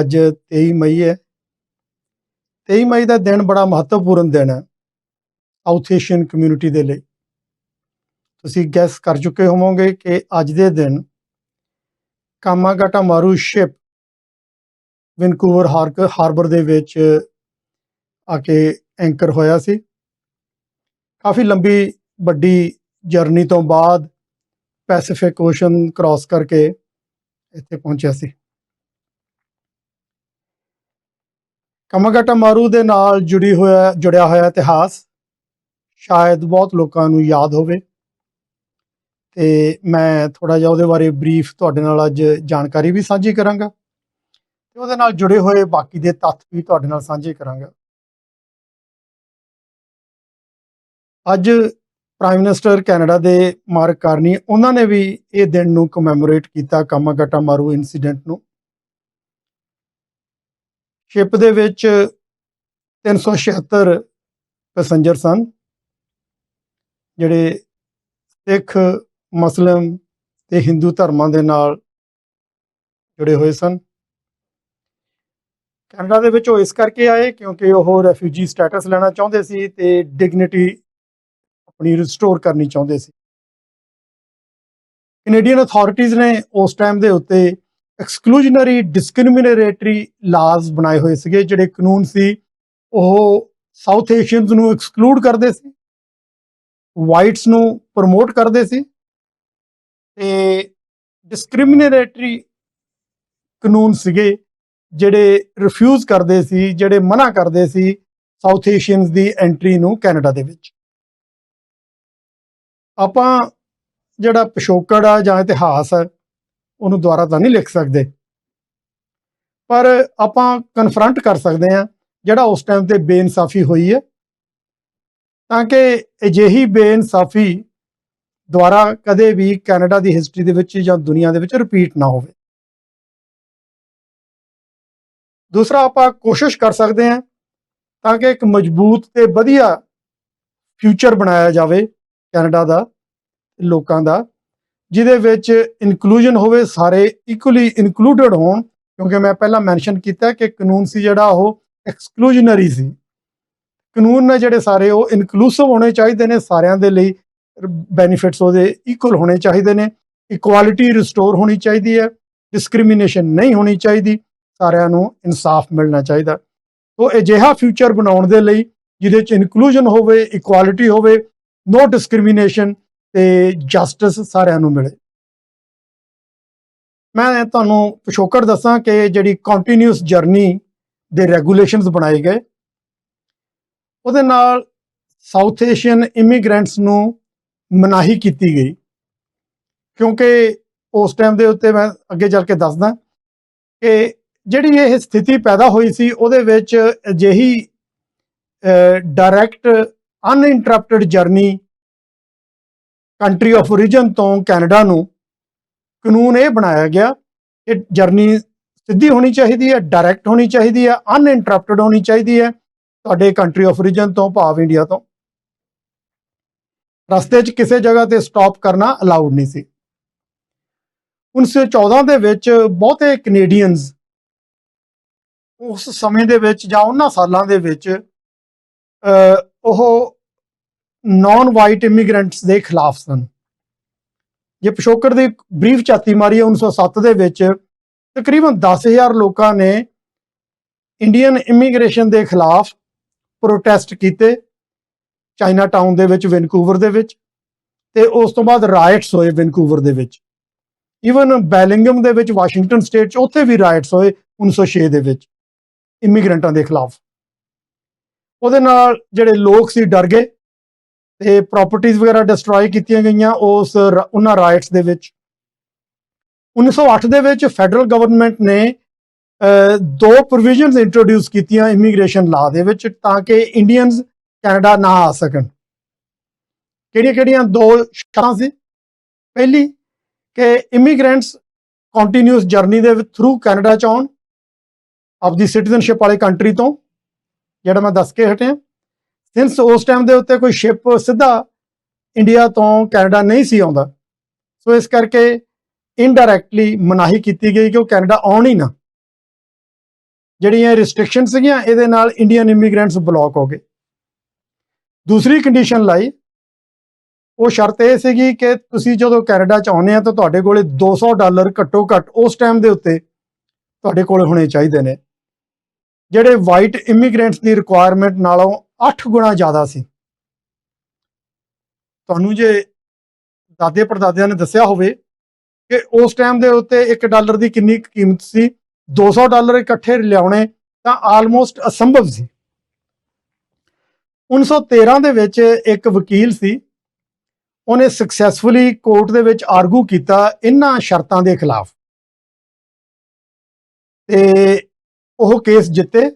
ਅੱਜ 23 ਮਈ ਹੈ। 23 ਮਈ ਦਾ ਦਿਨ ਬੜਾ ਮਹੱਤਵਪੂਰਨ ਦਿਨ ਹੈ ਸਾਊਥ ਏਸ਼ੀਅਨ ਕਮਿਊਨਿਟੀ ਦੇ ਲਈ। ਤੁਸੀਂ ਗੈਸ ਕਰ ਚੁੱਕੇ ਹੋਵੋਗੇ ਕਿ ਅੱਜ ਦੇ ਦਿਨ ਕਾਮਾਗਾਟਾ ਮਾਰੂ ਸ਼ਿਪ ਵੈਨਕੂਵਰ ਹਾਰਕ ਹਾਰਬਰ ਦੇ ਵਿੱਚ ਆ ਕੇ ਐਂਕਰ ਹੋਇਆ ਸੀ। ਕਾਫੀ ਲੰਬੀ ਵੱਡੀ ਜਰਨੀ ਤੋਂ ਬਾਅਦ ਪੈਸੀਫਿਕ ਓਸ਼ਨ ਕ੍ਰਾਸ ਕਰਕੇ ਇੱਥੇ ਪਹੁੰਚਿਆ ਸੀ। ਕਾਮਾਗਾਟਾ ਮਾਰੂ ਦੇ ਨਾਲ ਜੁੜੀ ਹੋਇਆ, ਜੁੜਿਆ ਹੋਇਆ ਇਤਿਹਾਸ ਸ਼ਾਇਦ ਬਹੁਤ ਲੋਕਾਂ ਨੂੰ ਯਾਦ ਹੋਵੇ। ਤੇ ਮੈਂ ਥੋੜਾ ਜਿਹਾ ਉਹਦੇ ਬਾਰੇ ਬਰੀਫ ਤੁਹਾਡੇ ਨਾਲ ਅੱਜ ਜਾਣਕਾਰੀ ਵੀ ਸਾਂਝੀ ਕਰਾਂਗਾ ਤੇ ਉਹਦੇ ਨਾਲ ਜੁੜੇ ਹੋਏ ਬਾਕੀ ਦੇ ਤੱਥ ਵੀ ਤੁਹਾਡੇ ਨਾਲ ਸਾਂਝੇ ਕਰਾਂਗਾ। ਅੱਜ ਪ੍ਰਾਈਮ ਮਿਨਿਸਟਰ ਕੈਨੇਡਾ ਦੇ ਮਾਰਕ ਕਾਰਨੀ, ਉਹਨਾਂ ਨੇ ਵੀ ਇਹ ਦਿਨ ਨੂੰ ਕਮੈਮੋਰੇਟ ਕੀਤਾ, ਕਾਮਾਗਾਟਾ ਮਾਰੂ ਇਨਸੀਡੈਂਟ ਨੂੰ। ਸ਼ਿਪ ਦੇ ਵਿੱਚ 376 ਪੈਸੇਂਜਰ ਸਨ, ਜਿਹੜੇ ਸਿੱਖ, ਮੁਸਲਮ ਤੇ ਹਿੰਦੂ ਧਰਮਾਂ ਦੇ ਨਾਲ ਜੁੜੇ ਹੋਏ ਸਨ। ਕੈਨੇਡਾ ਦੇ ਵਿੱਚ ਉਹ ਇਸ ਕਰਕੇ ਆਏ ਕਿਉਂਕਿ ਉਹ ਰੈਫਿਊਜੀ ਸਟੇਟਸ ਲੈਣਾ ਚਾਹੁੰਦੇ ਸੀ ਤੇ ਡਿਗਨਿਟੀ ਆਪਣੀ ਰਿਸਟੋਰ ਕਰਨੀ ਚਾਹੁੰਦੇ ਸੀ। ਕੈਨੇਡੀਅਨ ਅਥਾਰਟੀਆਂ ਨੇ ਉਸ ਟਾਈਮ ਦੇ ਉੱਤੇ ਐਕਸਕਲੂਜਨਰੀ ਡਿਸਕ੍ਰਿਮੀਨੇਟਰੀ ਲਾਜ਼ ਬਣਾਏ ਹੋਏ ਸੀਗੇ, ਜਿਹੜੇ ਕਾਨੂੰਨ ਸੀ, ਉਹ ਸਾਊਥ ਏਸ਼ੀਅਨਸ ਨੂੰ ਐਕਸਕਲੂਡ ਕਰਦੇ ਸੀ ਵਾਈਟਸ ਨੂੰ ਪ੍ਰਮੋਟ ਕਰਦੇ ਸੀ ਤੇ ਡਿਸਕ੍ਰਿਮੀਨੇਟਰੀ ਕਾਨੂੰਨ ਸੀਗੇ, ਜਿਹੜੇ ਰਿਫਿਊਜ਼ ਕਰਦੇ ਸੀ, ਜਿਹੜੇ ਮਨਾ ਕਰਦੇ ਸੀ ਸਾਊਥ ਏਸ਼ੀਅਨਸ ਦੀ ਐਂਟਰੀ ਨੂੰ ਕੈਨੇਡਾ ਦੇ ਵਿੱਚ। ਆਪਾਂ ਜਿਹੜਾ ਪਿਛੋਕੜ ਆ ਜਾਂ ਇਤਿਹਾਸ ਹੈ ਉਹਨੂੰ ਦੁਬਾਰਾ ਤਾਂ ਨਹੀਂ ਲਿਖ ਸਕਦੇ। ਪਰ ਆਪਾਂ ਕਨਫਰੰਟ ਕਰ ਸਕਦੇ ਹਾਂ, ਜਿਹੜਾ ਉਸ ਟਾਈਮ ਤੇ ਬੇਇਨਸਾਫੀ ਹੋਈ ਹੈ। ਤਾਂ ਕਿ ਅਜਿਹੀ ਬੇਇਨਸਾਫੀ ਦੁਆਰਾ ਕਦੇ ਵੀ ਕੈਨੇਡਾ ਦੀ ਹਿਸਟਰੀ ਦੇ ਵਿੱਚ ਜਾਂ ਦੁਨੀਆ ਦੇ ਵਿੱਚ ਰਿਪੀਟ ਨਾ ਹੋਵੇ। ਦੂਸਰਾ, ਆਪਾਂ ਕੋਸ਼ਿਸ਼ ਕਰ ਸਕਦੇ ਹਾਂ ਤਾਂ ਕਿ ਇੱਕ ਮਜ਼ਬੂਤ ਤੇ ਵਧੀਆ ਫਿਊਚਰ ਬਣਾਇਆ ਜਾਵੇ ਕੈਨੇਡਾ ਦਾ, ਲੋਕਾਂ ਦਾ। ਜਿਹਦੇ ਵਿੱਚ ਇਨਕਲੂਜਨ ਹੋਵੇ, ਸਾਰੇ ਇਕੁਅਲੀ ਇਨਕਲੂਡਡ ਹੋਣ, ਕਿਉਂਕਿ ਮੈਂ ਪਹਿਲਾਂ ਮੈਂਸ਼ਨ ਕੀਤਾ ਕਿ ਕਾਨੂੰਨ ਸੀ ਜਿਹੜਾ ਉਹ ਐਕਸਕਲੂਜਨਰੀ ਸੀ। ਕਾਨੂੰਨ ਨੇ ਜਿਹੜੇ ਸਾਰੇ ਉਹ ਇਨਕਲੂਸਿਵ ਹੋਣੇ ਚਾਹੀਦੇ ਨੇ, ਸਾਰਿਆਂ ਦੇ ਲਈ ਬੈਨੀਫਿਟਸ ਉਹਦੇ ਇਕੁਅਲ ਹੋਣੇ ਚਾਹੀਦੇ ਨੇ। ਇਕੁਆਲਿਟੀ ਰਿਸਟੋਰ ਹੋਣੀ ਚਾਹੀਦੀ ਹੈ ਡਿਸਕ੍ਰਿਮੀਨੇਸ਼ਨ ਨਹੀਂ ਹੋਣੀ ਚਾਹੀਦੀ, ਸਾਰਿਆਂ ਨੂੰ ਇਨਸਾਫ ਮਿਲਣਾ ਚਾਹੀਦਾ। ਤੋਂ ਅਜਿਹਾ ਫਿਊਚਰ ਬਣਾਉਣ ਦੇ ਲਈ ਜਿਹਦੇ ਚ ਇਨਕਲੂਜਨ ਹੋਵੇ ਇਕੁਆਲਿਟੀ ਹੋਵੇ ਨੋ ਡਿਸਕ੍ਰਿਮੀਨੇਸ਼ਨ ਤੇ ਜਸਟਿਸ ਸਾਰਿਆਂ ਨੂੰ ਮਿਲੇ। ਮੈਂ ਤੁਹਾਨੂੰ ਪਿਛੋਕੜ ਦੱਸਾਂ ਕਿ ਜਿਹੜੀ ਕੰਟੀਨਿਊਸ ਜਰਨੀ ਦੇ ਰੈਗੂਲੇਸ਼ਨਸ ਬਣਾਏ ਗਏ, ਉਹਦੇ ਨਾਲ ਸਾਊਥ ਏਸ਼ੀਅਨ ਇਮੀਗ੍ਰੈਂਟਸ ਨੂੰ ਮਨਾਹੀ ਕੀਤੀ ਗਈ। ਕਿਉਂਕਿ ਉਸ ਟਾਈਮ ਦੇ ਉੱਤੇ ਮੈਂ ਅੱਗੇ ਚੱਲ ਕੇ ਦੱਸਦਾ ਕਿ ਜਿਹੜੀ ਇਹ ਸਥਿਤੀ ਪੈਦਾ ਹੋਈ ਸੀ, ਉਹਦੇ ਵਿੱਚ ਅਜਿਹੀ direct uninterrupted journey country of origin ਤੋਂ ਕੈਨੇਡਾ ਨੂੰ ਕਾਨੂੰਨ ਇਹ ਬਣਾਇਆ ਗਿਆ ਕਿ ਜਰਨੀ ਸਿੱਧੀ ਹੋਣੀ ਚਾਹੀਦੀ ਹੈ ਡਾਇਰੈਕਟ ਹੋਣੀ ਚਾਹੀਦੀ ਹੈ ਅਨਇੰਟਰਪਟਡ ਹੋਣੀ ਚਾਹੀਦੀ ਹੈ ਤੁਹਾਡੇ ਕੰਟਰੀ ਆਫ origin ਤੋਂ, ਭਾਵ ਇੰਡੀਆ ਤੋਂ। ਰਸਤੇ 'ਚ ਕਿਸੇ ਜਗ੍ਹਾ ਤੇ ਸਟਾਪ ਕਰਨਾ ਅਲਾਉਡ ਨਹੀਂ ਸੀ। 1914 ਦੇ ਵਿੱਚ ਬਹੁਤੇ ਕੈਨੇਡੀਅਨਸ ਉਸ ਸਮੇਂ ਦੇ ਵਿੱਚ ਜਾਂ ਉਹਨਾਂ ਸਾਲਾਂ ਦੇ ਵਿੱਚ ਉਹ ਨਾਨ ਵਾਈਟ ਇਮੀਗ੍ਰੈਂਟਸ ਦੇ ਖਿਲਾਫ ਸਨ। ਜੇ ਪਿਛੋਕੜ ਦੀ ਬਰੀਫ ਚਾਤੀ ਮਾਰੀ 1907 ਦੇ ਵਿੱਚ, ਤਕਰੀਬਨ 10000 ਲੋਕਾਂ ਨੇ ਇੰਡੀਅਨ ਇਮੀਗ੍ਰੇਸ਼ਨ ਦੇ ਖਿਲਾਫ ਪ੍ਰੋਟੈਸਟ ਕੀਤੇ ਚਾਈਨਾ ਟਾਊਨ ਦੇ ਵਿੱਚ ਵੈਨਕੂਵਰ ਦੇ ਵਿੱਚ ਤੇ ਉਸ ਤੋਂ ਬਾਅਦ ਰਾਇਟਸ ਹੋਏ ਵੈਨਕੂਵਰ ਦੇ ਵਿੱਚ। ਈਵਨ ਬੈਲਿੰਗਮ ਦੇ ਵਿੱਚ ਵਾਸ਼ਿੰਗਟਨ ਸਟੇਟ 'ਚ ਉੱਥੇ ਵੀ ਰਾਇਟਸ ਹੋਏ 1906 ਦੇ ਵਿੱਚ ਇਮੀਗ੍ਰੈਂਟਾਂ ਦੇ ਖਿਲਾਫ। ਉਹਦੇ ਨਾਲ ਜਿਹੜੇ ਲੋਕ ਸੀ, ਡਰ ਗਏ। ਤੇ ਪ੍ਰਾਪਰਟੀਆਂ ਵਗੈਰਾ ਡਿਸਟਰੋਏ ਕੀਤੀਆਂ ਗਈਆਂ ਉਸ ਉਹਨਾਂ ਰਾਈਟਸ ਦੇ ਵਿੱਚ। 1908 ਦੇ ਵਿੱਚ ਫੈਡਰਲ ਗਵਰਨਮੈਂਟ ਨੇ ਦੋ ਪ੍ਰੋਵੀਜ਼ਨਸ ਇੰਟਰੋਡਿਊਸ ਕੀਤੀਆਂ ਇਮੀਗ੍ਰੇਸ਼ਨ ਲਾ ਦੇ ਵਿੱਚ ਤਾਂ ਕਿ ਇੰਡੀਅਨਸ ਕੈਨੇਡਾ ਨਾ ਆ ਸਕਣ। ਕਿਹੜੀਆਂ-ਕਿਹੜੀਆਂ ਦੋ ਸ਼ਰਤਾਂ ਸੀ? ਪਹਿਲੀ, ਕਿ ਇਮੀਗ੍ਰੈਂਟਸ ਕੰਟੀਨਿਊਸ ਜਰਨੀ ਦੇ ਥਰੂ ਕੈਨੇਡਾ ਚ ਆਉਣ, ਆਪਦੀ ਸਿਟੀਜ਼ਨਸ਼ਿਪ ਵਾਲੇ ਕੰਟਰੀ ਤੋਂ। ਜਿਹੜਾ ਮੈਂ ਦੱਸ ਕੇ ਹਟਿਆ। ਸਿੰਸ ਉਸ ਟਾਈਮ ਦੇ ਉੱਤੇ ਕੋਈ ਸ਼ਿਪ ਸਿੱਧਾ ਇੰਡੀਆ ਤੋਂ ਕੈਨੇਡਾ ਨਹੀਂ ਸੀ ਆਉਂਦਾ ਸੋ ਇਸ ਕਰਕੇ ਇਨਡਾਇਰੈਕਟਲੀ ਮਨਾਹੀ ਕੀਤੀ ਗਈ ਕਿ ਉਹ ਕੈਨੇਡਾ ਆਉਣ ਹੀ ਨਾ। ਜਿਹੜੀਆਂ ਰਿਸਟ੍ਰਿਕਸ਼ਨ ਸੀਗੀਆਂ, ਇਹਦੇ ਨਾਲ ਇੰਡੀਅਨ ਇਮੀਗ੍ਰੈਂਟਸ ਬਲੌਕ ਹੋ ਗਏ। ਦੂਸਰੀ ਕੰਡੀਸ਼ਨ ਲਾਈ, ਉਹ ਸ਼ਰਤ ਇਹ ਸੀਗੀ ਕਿ ਤੁਸੀਂ ਜਦੋਂ ਕੈਨੇਡਾ ਚ ਆਉਂਦੇ ਆ ਤਾਂ ਤੁਹਾਡੇ ਕੋਲੇ 200 ਡਾਲਰ ਘੱਟੋ ਘੱਟ ਉਸ ਟਾਈਮ ਦੇ ਉੱਤੇ ਤੁਹਾਡੇ ਕੋਲੇ ਹੋਣੇ ਚਾਹੀਦੇ ਨੇ। ਜਿਹੜੇ ਵਾਈਟ ਇਮੀਗ੍ਰੈਂਟਸ ਦੀ ਰਿਕੁਆਇਰਮੈਂਟ ਨਾਲੋਂ 8 ਗੁਣਾ ਜ਼ਿਆਦਾ ਸੀ। ਤੁਹਾਨੂੰ ਜੇ ਦਾਦੇ ਪੜਦਾਦਿਆਂ ਨੇ ਦੱਸਿਆ ਹੋਵੇ ਕਿ ਉਸ ਟਾਈਮ ਦੇ ਉੱਤੇ 1 ਡਾਲਰ ਦੀ ਕਿੰਨੀ ਕੁ ਕੀਮਤ ਸੀ 200 ਡਾਲਰ ਇਕੱਠੇ ਲਿਆਉਣੇ ਤਾਂ ਆਲਮੋਸਟ ਅਸੰਭਵ ਸੀ। 1913 ਦੇ ਵਿੱਚ ਇੱਕ ਵਕੀਲ ਸੀ, ਉਹਨੇ ਸਕਸੈਸਫੁਲੀ ਕੋਰਟ ਦੇ ਵਿੱਚ ਆਰਗੂ ਕੀਤਾ ਇਹਨਾਂ ਸ਼ਰਤਾਂ ਦੇ ਖਿਲਾਫ। ਤੇ ਉਹ ਕੇਸ ਜਿੱਤੇ।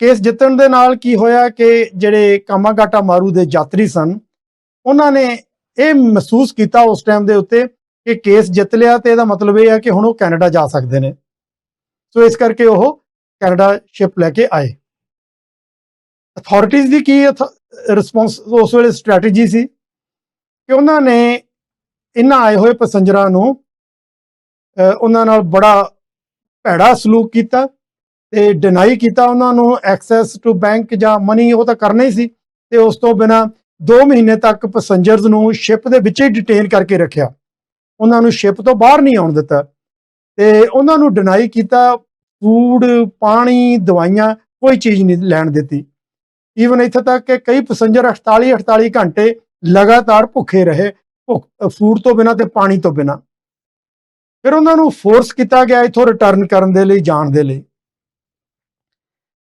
ਕੇਸ ਜਿੱਤਣ ਦੇ ਨਾਲ ਕੀ ਹੋਇਆ ਕਿ ਜਿਹੜੇ ਕਾਮਾਗਾਟਾ ਮਾਰੂ ਦੇ ਯਾਤਰੀ ਸਨ, ਉਹਨਾਂ ਨੇ ਇਹ ਮਹਿਸੂਸ ਕੀਤਾ ਉਸ ਟਾਈਮ ਦੇ ਉੱਤੇ ਕਿ ਕੇਸ ਜਿੱਤ ਲਿਆ ਤੇ ਇਹਦਾ ਮਤਲਬ ਇਹ ਹੈ ਕਿ ਹੁਣ ਉਹ ਕੈਨੇਡਾ ਜਾ ਸਕਦੇ ਨੇ। ਸੋ ਇਸ ਕਰਕੇ ਉਹ ਕੈਨੇਡਾ ਸ਼ਿਪ ਲੈ ਕੇ ਆਏ। ਅਥਾਰਟੀਜ਼ ਦੀ ਕੀ ਰਿਸਪੌਂਸ ਉਸ ਵੇਲੇ ਸਟ੍ਰੈਟਜੀ ਸੀ ਕਿ ਉਹਨਾਂ ਨੇ ਇਹਨਾਂ ਆਏ ਹੋਏ ਪੈਸੰਜਰਾਂ ਨੂੰ ਉਹਨਾਂ ਨਾਲ ਬੜਾ ਭੈੜਾ ਸਲੂਕ ਕੀਤਾ ਤੇ ਡਿਨਾਈ ਕੀਤਾ ਉਹਨਾਂ ਨੂੰ ਐਕਸੈਸ ਟੂ ਬੈਂਕ ਜਾਂ ਮਨੀ ਉਹ ਤਾਂ ਕਰਨਾ ਹੀ ਸੀ। ਤੇ ਉਸ ਤੋਂ ਬਿਨਾ 2 ਮਹੀਨੇ ਤੱਕ ਪੈਸੰਜਰਸ ਨੂੰ ਸ਼ਿਪ ਦੇ ਵਿੱਚ ਹੀ ਡਿਟੇਨ ਕਰਕੇ ਰੱਖਿਆ। ਉਹਨਾਂ ਨੂੰ ਸ਼ਿਪ ਤੋਂ ਬਾਹਰ ਨਹੀਂ ਆਉਣ ਦਿੱਤਾ। ਤੇ ਉਹਨਾਂ ਨੂੰ ਡਿਨਾਈ ਕੀਤਾ ਫੂਡ ਪਾਣੀ, ਦਵਾਈਆਂ, ਕੋਈ ਚੀਜ਼ ਨਹੀਂ ਲੈਣ ਦਿੱਤੀ। ਈਵਨ ਇੱਥੇ ਤੱਕ ਕਿ ਕਈ ਪੈਸੰਜਰ 48 48 ਘੰਟੇ ਲਗਾਤਾਰ ਭੁੱਖੇ ਰਹੇ ਫੂਡ ਤੋਂ ਬਿਨਾ ਤੇ ਪਾਣੀ ਤੋਂ ਬਿਨਾ। ਫਿਰ ਉਹਨਾਂ ਨੂੰ ਫੋਰਸ ਕੀਤਾ ਗਿਆ ਇੱਥੋਂ ਰਿਟਰਨ ਕਰਨ ਦੇ ਲਈ, ਜਾਣ ਦੇ ਲਈ।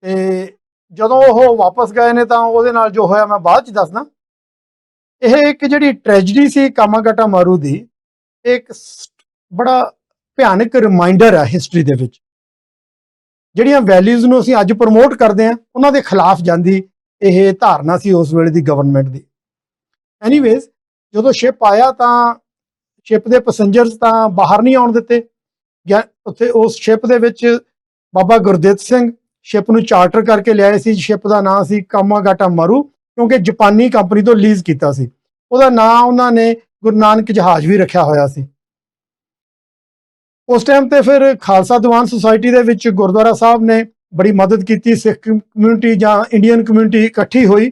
ਤੇ ਜਦੋਂ ਉਹ ਵਾਪਸ ਗਏ ਨੇ ਤਾਂ ਉਹਦੇ ਨਾਲ ਜੋ ਹੋਇਆ ਮੈਂ ਬਾਅਦ ਚ ਦੱਸਦਾ। ਇਹ ਇੱਕ ਜਿਹੜੀ ਟ੍ਰੈਜਡੀ ਸੀ ਕਾਮਾਗਾਟਾ ਮਾਰੂ ਦੀ ਇੱਕ ਬੜਾ ਭਿਆਨਕ ਰਿਮਾਈਂਡਰ ਹੈ ਹਿਸਟਰੀ ਦੇ ਵਿੱਚ। ਜਿਹੜੀਆਂ ਵੈਲਿਊਜ਼ ਨੂੰ ਅਸੀਂ ਅੱਜ ਪ੍ਰਮੋਟ ਕਰਦੇ ਹਾਂ, ਉਹਨਾਂ ਦੇ ਖਿਲਾਫ ਜਾਂਦੀ ਇਹ ਧਾਰਨਾ ਸੀ ਉਸ ਵੇਲੇ ਦੀ ਗਵਰਨਮੈਂਟ ਦੀ। ਐਨੀਵੇਜ਼ ਜਦੋਂ ਸ਼ਿਪ ਆਇਆ ਤਾਂ ਸ਼ਿਪ ਦੇ ਪੈਸੰਜਰਸ ਤਾਂ ਬਾਹਰ ਨਹੀਂ ਆਉਣ ਦਿੱਤੇ। ਜਾਂ ਉੱਥੇ ਉਸ ਸ਼ਿਪ ਦੇ ਵਿੱਚ ਬਾਬਾ ਗੁਰਦਿੱਤ ਸਿੰਘ ਸ਼ਿਪ ਨੂੰ ਚਾਰਟਰ ਕਰਕੇ ਲਿਆਏ ਸੀ, ਸ਼ਿਪ ਦਾ ਨਾਮ ਸੀ ਕਾਮਾਗਾਟਾ ਮਾਰੂ, ਕਿਉਂਕਿ ਜਾਪਾਨੀ ਕੰਪਨੀ ਤੋਂ ਲੀਜ਼ ਕੀਤਾ ਸੀ। ਉਹਦਾ ਨਾਮ ਉਹਨਾਂ ਨੇ ਗੁਰੂ ਨਾਨਕ ਜਹਾਜ਼ ਵੀ ਰੱਖਿਆ ਹੋਇਆ ਸੀ। ਉਸ ਟਾਈਮ ਤੇ ਫਿਰ ਖਾਲਸਾ ਦੀਵਾਨ ਸੁਸਾਇਟੀ ਦੇ ਵਿੱਚ ਗੁਰਦੁਆਰਾ ਸਾਹਿਬ ਨੇ ਬੜੀ ਮਦਦ ਕੀਤੀ, ਸਿੱਖ ਕਮਿਊਨਿਟੀ ਜਾਂ ਇੰਡੀਅਨ ਕਮਿਊਨਿਟੀ ਇਕੱਠੀ ਹੋਈ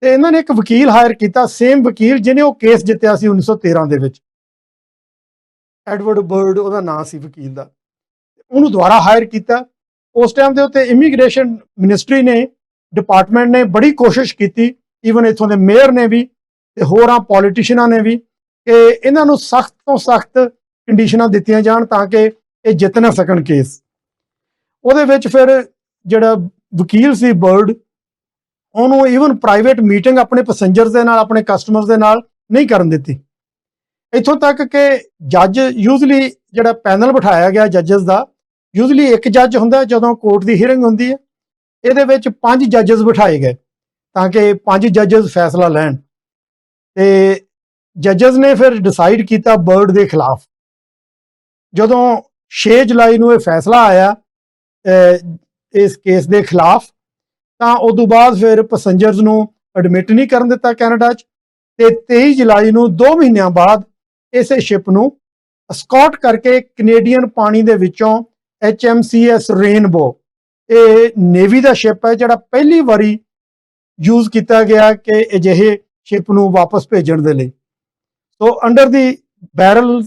ਤੇ ਇਹਨਾਂ ਨੇ ਇੱਕ ਵਕੀਲ ਹਾਇਰ ਕੀਤਾ ਸੇਮ ਵਕੀਲ ਜਿਹਨੇ ਉਹ ਕੇਸ ਜਿੱਤਿਆ ਸੀ 1913 ਦੇ ਵਿੱਚ। ਐਡਵਰਡ ਬਰਡ ਉਹਦਾ ਨਾਮ ਸੀ ਵਕੀਲ ਦਾ। ਉਹਨੂੰ ਦੁਬਾਰਾ ਹਾਇਰ ਕੀਤਾ। ਉਸ ਟਾਈਮ ਦੇ ਉੱਤੇ ਇਮੀਗ੍ਰੇਸ਼ਨ ਮਿਨਿਸਟਰੀ ਨੇ ਡਿਪਾਰਟਮੈਂਟ ਨੇ ਬੜੀ ਕੋਸ਼ਿਸ਼ ਕੀਤੀ ਈਵਨ ਇੱਥੋਂ ਦੇ ਮੇਅਰ ਨੇ ਵੀ, ਤੇ ਹੋਰਾਂ ਪੋਲੀਟੀਸ਼ੀਨਾਂ ਨੇ ਵੀ, ਕਿ ਇਹਨਾਂ ਨੂੰ ਸਖਤ ਤੋਂ ਸਖਤ ਕੰਡੀਸ਼ਨਾਂ ਦਿੱਤੀਆਂ ਜਾਣ ਤਾਂ ਕਿ ਇਹ ਜਿੱਤ ਨਾ ਸਕਣ ਕੇਸ ਉਹਦੇ ਵਿੱਚ ਫਿਰ ਜਿਹੜਾ ਵਕੀਲ ਸੀ ਬਰਡ, ਉਹਨੂੰ ਈਵਨ ਪ੍ਰਾਈਵੇਟ ਮੀਟਿੰਗ ਆਪਣੇ ਪੈਸੰਜਰਸ ਦੇ ਨਾਲ, ਆਪਣੇ ਕਸਟਮਰਸ ਦੇ ਨਾਲ ਨਹੀਂ ਕਰਨ ਦਿੱਤੀ। ਇੱਥੋਂ ਤੱਕ ਕਿ ਜੱਜ ਯੂਜ਼ਲੀ ਜਿਹੜਾ ਪੈਨਲ ਬਿਠਾਇਆ ਗਿਆ ਜੱਜਸ ਦਾ ਯੂਜ਼ਲੀ ਇੱਕ ਜੱਜ ਹੁੰਦਾ ਜਦੋਂ ਕੋਰਟ ਦੀ ਹੀਅਰਿੰਗ ਹੁੰਦੀ ਹੈ। ਇਹਦੇ ਵਿੱਚ ਪੰਜ ਜੱਜਸ ਬਿਠਾਏ ਗਏ ਤਾਂ ਕਿ ਪੰਜ ਜੱਜਸ ਫੈਸਲਾ ਲੈਣ। ਤੇ ਜੱਜਸ ਨੇ ਫਿਰ ਡਿਸਾਈਡ ਕੀਤਾ ਬਰਡ ਦੇ ਖਿਲਾਫ। ਜਦੋਂ 6 ਜੁਲਾਈ ਨੂੰ ਇਹ ਫੈਸਲਾ ਆਇਆ ਇਸ ਕੇਸ ਦੇ ਖਿਲਾਫ, ਤਾਂ ਉਸ ਤੋਂ ਬਾਅਦ ਫਿਰ ਪੈਸੰਜਰਸ ਨੂੰ ਐਡਮਿਟ ਨਹੀਂ ਕਰਨ ਦਿੱਤਾ ਕੈਨੇਡਾ 'ਚ। ਤੇ 23 ਜੁਲਾਈ ਨੂੰ 2 ਮਹੀਨਿਆਂ ਬਾਅਦ ਇਸੇ ਸ਼ਿਪ ਨੂੰ ਸਕਾਟ ਕਰਕੇ ਕੈਨੇਡੀਅਨ ਪਾਣੀ ਦੇ ਵਿੱਚੋਂ HMCS ਰੇਨਬੋ ਇਹ ਨੇਵੀ ਦਾ ਸ਼ਿਪ ਹੈ ਜਿਹੜਾ ਪਹਿਲੀ ਵਾਰੀ ਯੂਜ਼ ਕੀਤਾ ਗਿਆ ਕਿ ਅਜਿਹੇ ਸ਼ਿਪ ਨੂੰ ਵਾਪਸ ਭੇਜਣ ਦੇ ਲਈ। So under the barrel